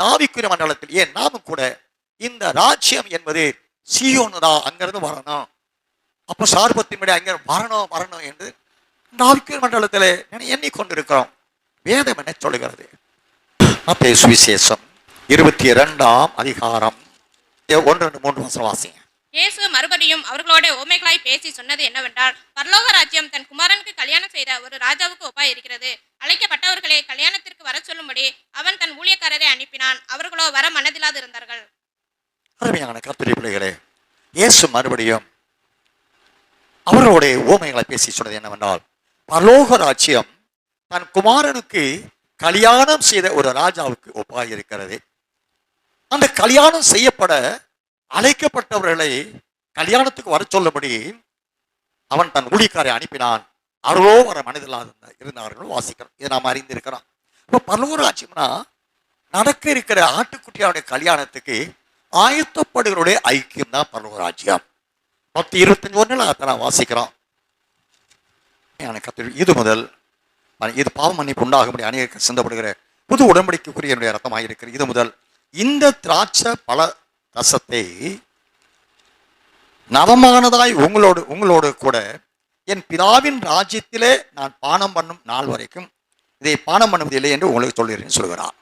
நாவிக்குரிய மண்டலத்தில். ஏன்? நாமும் கூட இந்த ராஜ்யம் என்பது சீயோனுதா அங்கிருந்து வரணும். அப்போ சார்பத்தின்படி அங்கே வரணும் வரணும் என்று நாவிக்குரிய மண்டலத்தில் எண்ணிக்கொண்டிருக்கிறோம். வேதம் என்ன சொல்கிறது மத்தேயு சுவிசேஷம் இருபத்தி இரண்டாம் அதிகாரம். ஒன்று ரெண்டு மூன்று வருஷம் வாசிங்க. இயேசு மறுபடியும் அவர்களோட ஓமைகளாய் பேசி சொன்னது என்னவென்றால் பரலோக ராஜ்யம் தன் குமாரனுக்கு கல்யாணம் செய்த ஒரு ராஜாவுக்கு ஒப்பாய் இருக்கிறது. அழைக்கப்பட்டவர்களே கல்யாணத்திற்கு வர சொல்லும்படி அவன் தன் ஊழியக்காரரை அனுப்பினான். அவர்களோ வர மனதில்லாது இருந்தார்கள். அருமையான பிள்ளைகளே இயேசு மறுபடியும் அவர்களுடைய ஓமைகளை பேசி சொன்னது என்னவென்றால் பரலோக ராஜ்யம் தன் குமாரனுக்கு கல்யாணம் செய்த ஒரு ராஜாவுக்கு ஒப்பாய் இருக்கிறது. அந்த கல்யாணம் செய்யப்பட அழைக்கப்பட்டவர்களை கல்யாணத்துக்கு வர சொல்லும்படி அவன் தன் ஊழிக்காரை அனுப்பினான். அருளோ வர மனிதர்களாக இருந்தார்கள் வாசிக்கிறோம் இதை நாம் அறிந்திருக்கிறோம். இப்போ பரலோக ராஜ்யம்னா நடக்க இருக்கிற ஆட்டுக்குட்டியாவுடைய கல்யாணத்துக்கு ஆயத்தப்படுகளுடைய ஐக்கியம் தான் பரலோக ராஜ்யம் பத்து இருபத்தஞ்சு ஒன்றில் அதை நான் வாசிக்கிறோம். எனக்கு இது முதல். இது பாவம் மன்னிப்பு உண்டாகும்படி அநேக சிந்தப்படுகிற புது உடன்படிக்கைக்குரிய என்னுடைய ரத்தமாக இருக்கிறது இது முதல். இந்த திராட்சை பல ரசத்தை நவமானதாய் உங்களோடு உங்களோடு கூட என் பிதாவின் ராஜ்யத்திலே நான் பானம் பண்ணும் நாள் வரைக்கும் இதை பானம் பண்ணுவதில்லை என்று உங்களுக்கு சொல்கிறேன் சொல்கிறார்.